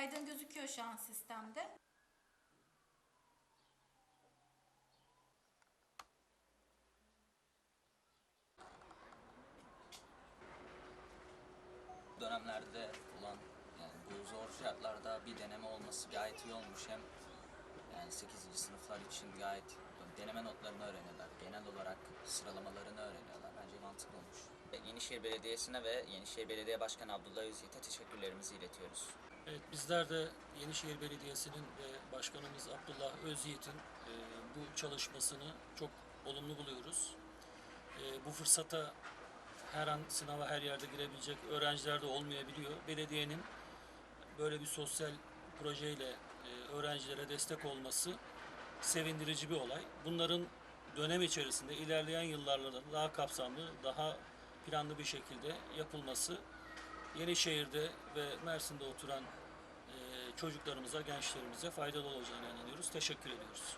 Kaydın gözüküyor şu an sistemde. dönemlerde olan yani bu zor şartlarda bir deneme olması gayet iyi olmuş. Hem yani 8. sınıflar için gayet deneme notlarını öğreniyorlar. Genel olarak sıralamalarını öğreniyorlar. Bence mantıklı olmuş. Yenişehir Belediyesi'ne ve Yenişehir Belediye Başkanı Abdullah Özyiğit'e teşekkürlerimizi iletiyoruz. Evet, bizler de Yenişehir Belediyesi'nin ve Başkanımız Abdullah Özyiğit'in e, bu çalışmasını çok olumlu buluyoruz. E, bu fırsata her an sınava her yerde girebilecek öğrenciler de olmayabiliyor. Belediyenin böyle bir sosyal projeyle e, öğrencilere destek olması sevindirici bir olay. Bunların dönem içerisinde ilerleyen yıllarla da daha kapsamlı, daha planlı bir şekilde yapılması Yenişehir'de ve Mersin'de oturan e, çocuklarımıza, gençlerimize faydalı olacağına inanıyoruz. Teşekkür ediyoruz.